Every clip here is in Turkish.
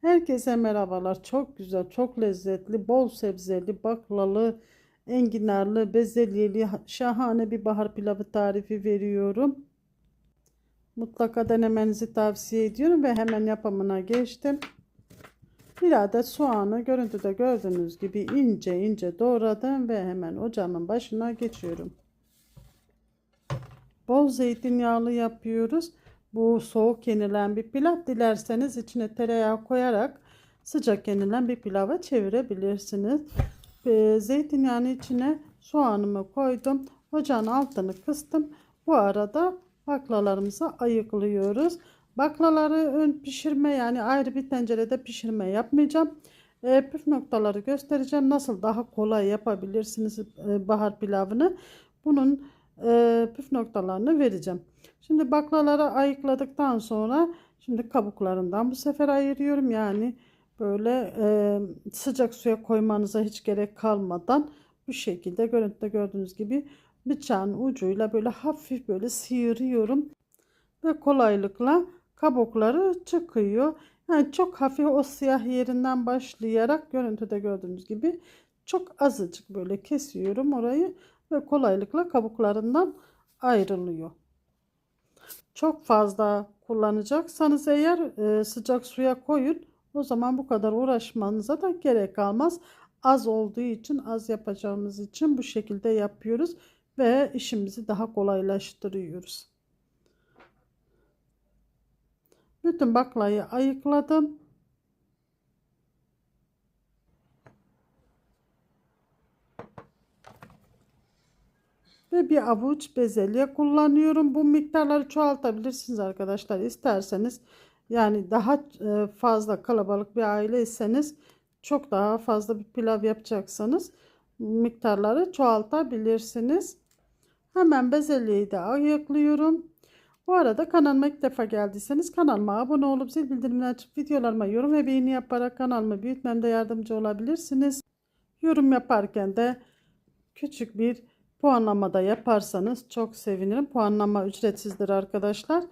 Herkese merhabalar. Çok güzel, çok lezzetli, bol sebzeli, baklalı, enginarlı, bezelyeli, şahane bir bahar pilavı tarifi veriyorum. Mutlaka denemenizi tavsiye ediyorum ve hemen yapımına geçtim. Bir adet soğanı görüntüde gördüğünüz gibi ince ince doğradım ve hemen ocağımın başına geçiyorum. Bol zeytinyağlı yapıyoruz. Bu soğuk yenilen bir pilav. Dilerseniz içine tereyağı koyarak sıcak yenilen bir pilava çevirebilirsiniz. Ee, zeytinyağını içine soğanımı koydum. Ocağın altını kıstım. Bu arada baklalarımızı ayıklıyoruz. Baklaları ön pişirme yani ayrı bir tencerede pişirme yapmayacağım. E, püf noktaları göstereceğim. Nasıl daha kolay yapabilirsiniz e, bahar pilavını. Bunun e, püf noktalarını vereceğim. Şimdi baklaları ayıkladıktan sonra şimdi kabuklarından bu sefer ayırıyorum. Yani böyle e, sıcak suya koymanıza hiç gerek kalmadan bu şekilde görüntüde gördüğünüz gibi bıçağın ucuyla böyle hafif böyle sıyırıyorum ve kolaylıkla kabukları çıkıyor. Yani çok hafif o siyah yerinden başlayarak görüntüde gördüğünüz gibi çok azıcık böyle kesiyorum orayı ve kolaylıkla kabuklarından ayrılıyor. Çok fazla kullanacaksanız eğer e, sıcak suya koyun. O zaman bu kadar uğraşmanıza da gerek kalmaz. Az olduğu için az yapacağımız için bu şekilde yapıyoruz ve işimizi daha kolaylaştırıyoruz. Bütün baklayı ayıkladım. Ve bir avuç bezelye kullanıyorum. Bu miktarları çoğaltabilirsiniz arkadaşlar. İsterseniz yani daha e, fazla kalabalık bir aileyseniz çok daha fazla bir pilav yapacaksanız miktarları çoğaltabilirsiniz. Hemen bezelyeyi de ayıklıyorum. Bu arada kanalıma ilk defa geldiyseniz kanalıma abone olup zil bildirimini açıp videolarıma yorum ve beğeni yaparak kanalımı büyütmemde yardımcı olabilirsiniz. Yorum yaparken de küçük bir puanlamada yaparsanız çok sevinirim. Puanlama ücretsizdir arkadaşlar.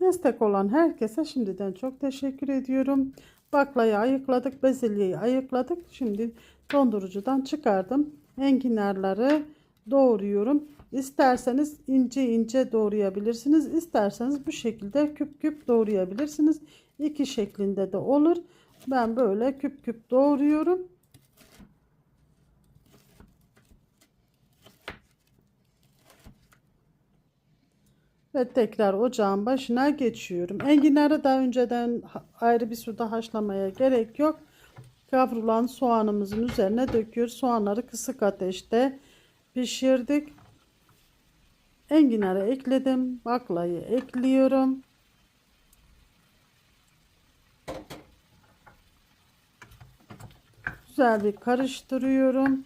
Destek olan herkese şimdiden çok teşekkür ediyorum. Baklayı ayıkladık, bezelyeyi ayıkladık. Şimdi dondurucudan çıkardım. Enginarları doğruyorum. İsterseniz ince ince doğrayabilirsiniz. İsterseniz bu şekilde küp küp doğrayabilirsiniz. İki şeklinde de olur. Ben böyle küp küp doğruyorum. Ve tekrar ocağın başına geçiyorum. Enginarı da önceden ayrı bir suda haşlamaya gerek yok. Kavrulan soğanımızın üzerine döküyoruz. Soğanları kısık ateşte pişirdik. Enginarı ekledim. Baklayı ekliyorum. Güzel bir karıştırıyorum.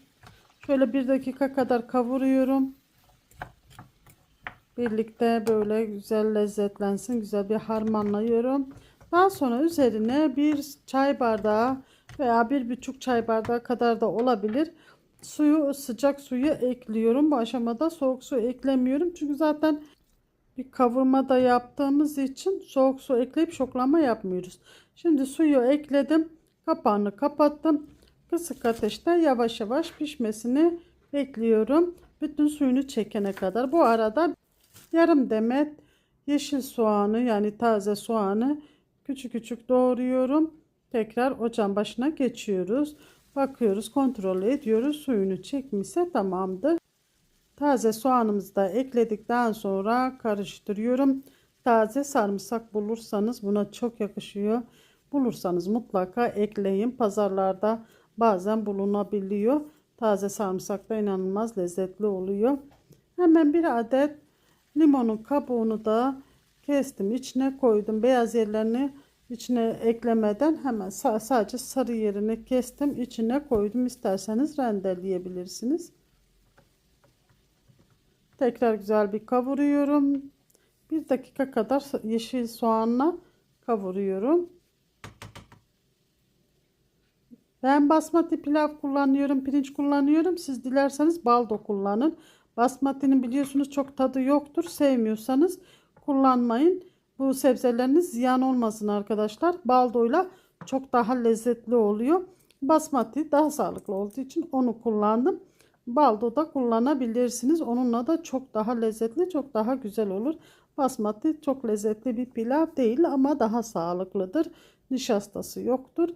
Şöyle bir dakika kadar kavuruyorum. Birlikte böyle güzel lezzetlensin. Güzel bir harmanlıyorum. Daha sonra üzerine bir çay bardağı veya bir buçuk çay bardağı kadar da olabilir. Suyu sıcak suyu ekliyorum. Bu aşamada soğuk su eklemiyorum. Çünkü zaten bir kavurma da yaptığımız için soğuk su ekleyip şoklama yapmıyoruz. Şimdi suyu ekledim. Kapağını kapattım. Kısık ateşte yavaş yavaş pişmesini bekliyorum. Bütün suyunu çekene kadar. Bu arada yarım demet yeşil soğanı yani taze soğanı küçük küçük doğruyorum. Tekrar ocağın başına geçiyoruz. Bakıyoruz, kontrol ediyoruz. Suyunu çekmişse tamamdır. Taze soğanımızı da ekledikten sonra karıştırıyorum. Taze sarımsak bulursanız buna çok yakışıyor. Bulursanız mutlaka ekleyin. Pazarlarda bazen bulunabiliyor. Taze sarımsak da inanılmaz lezzetli oluyor. Hemen bir adet limonun kabuğunu da kestim. içine koydum. Beyaz yerlerini içine eklemeden hemen sadece sarı yerini kestim. içine koydum. İsterseniz rendeleyebilirsiniz. Tekrar güzel bir kavuruyorum. Bir dakika kadar yeşil soğanla kavuruyorum. Ben basmati pilav kullanıyorum, pirinç kullanıyorum. Siz dilerseniz baldo kullanın. Basmati'nin biliyorsunuz çok tadı yoktur. Sevmiyorsanız kullanmayın. Bu sebzeleriniz ziyan olmasın arkadaşlar. Baldoyla çok daha lezzetli oluyor. Basmati daha sağlıklı olduğu için onu kullandım. Baldo da kullanabilirsiniz. Onunla da çok daha lezzetli, çok daha güzel olur. Basmati çok lezzetli bir pilav değil ama daha sağlıklıdır. Nişastası yoktur.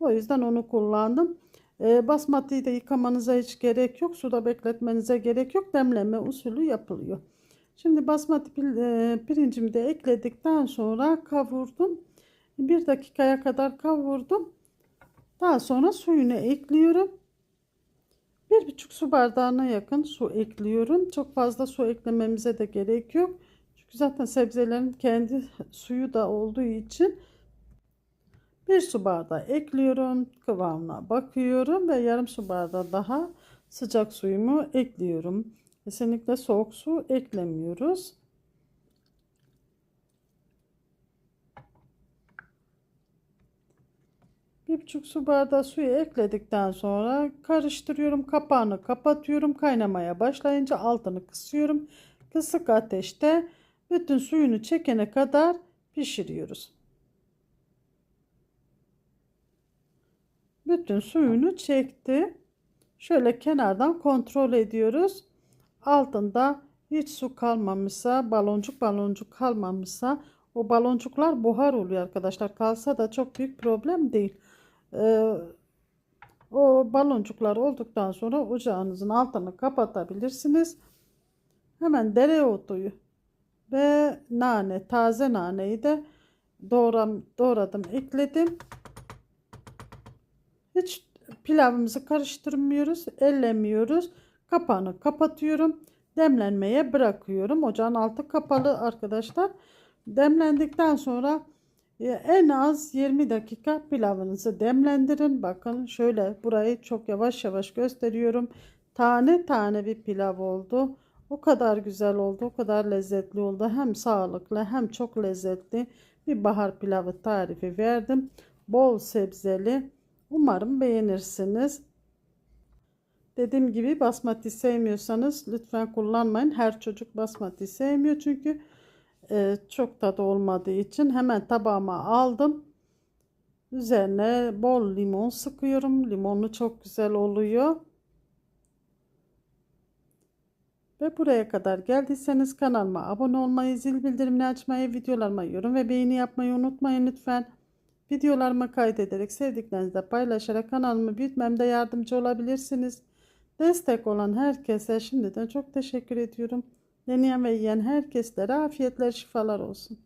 O yüzden onu kullandım. Ee, basmatiyi de yıkamanıza hiç gerek yok. Suda bekletmenize gerek yok. Demleme usulü yapılıyor. Şimdi basmati e, pirincimi de ekledikten sonra kavurdum. Bir dakikaya kadar kavurdum. Daha sonra suyunu ekliyorum. Bir buçuk su bardağına yakın su ekliyorum. Çok fazla su eklememize de gerek yok. Çünkü zaten sebzelerin kendi suyu da olduğu için bir su bardağı ekliyorum. Kıvamına bakıyorum ve yarım su bardağı daha sıcak suyumu ekliyorum. Kesinlikle soğuk su eklemiyoruz. Bir buçuk su bardağı suyu ekledikten sonra karıştırıyorum. Kapağını kapatıyorum. Kaynamaya başlayınca altını kısıyorum. Kısık ateşte bütün suyunu çekene kadar pişiriyoruz. Bütün suyunu çekti. Şöyle kenardan kontrol ediyoruz. Altında hiç su kalmamışsa, baloncuk baloncuk kalmamışsa o baloncuklar buhar oluyor arkadaşlar. Kalsa da çok büyük problem değil. Ee, o baloncuklar olduktan sonra ocağınızın altını kapatabilirsiniz. Hemen dereotu ve nane, taze naneyi de doğram, doğradım, ekledim. Hiç pilavımızı karıştırmıyoruz, ellemiyoruz. Kapağını kapatıyorum. Demlenmeye bırakıyorum. Ocağın altı kapalı arkadaşlar. Demlendikten sonra e, en az 20 dakika pilavınızı demlendirin. Bakın şöyle burayı çok yavaş yavaş gösteriyorum. Tane tane bir pilav oldu. O kadar güzel oldu, o kadar lezzetli oldu. Hem sağlıklı hem çok lezzetli bir bahar pilavı tarifi verdim. Bol sebzeli. Umarım beğenirsiniz. Dediğim gibi basmati sevmiyorsanız lütfen kullanmayın. Her çocuk basmati sevmiyor çünkü e, çok tadı olmadığı için hemen tabağıma aldım. Üzerine bol limon sıkıyorum. Limonlu çok güzel oluyor. Ve buraya kadar geldiyseniz kanalıma abone olmayı, zil bildirimini açmayı, videolarıma yorum ve beğeni yapmayı unutmayın lütfen. Videolarımı kaydederek sevdiklerinizle paylaşarak kanalımı büyütmemde yardımcı olabilirsiniz. Destek olan herkese şimdiden çok teşekkür ediyorum. Deneyen ve yiyen herkeslere afiyetler şifalar olsun.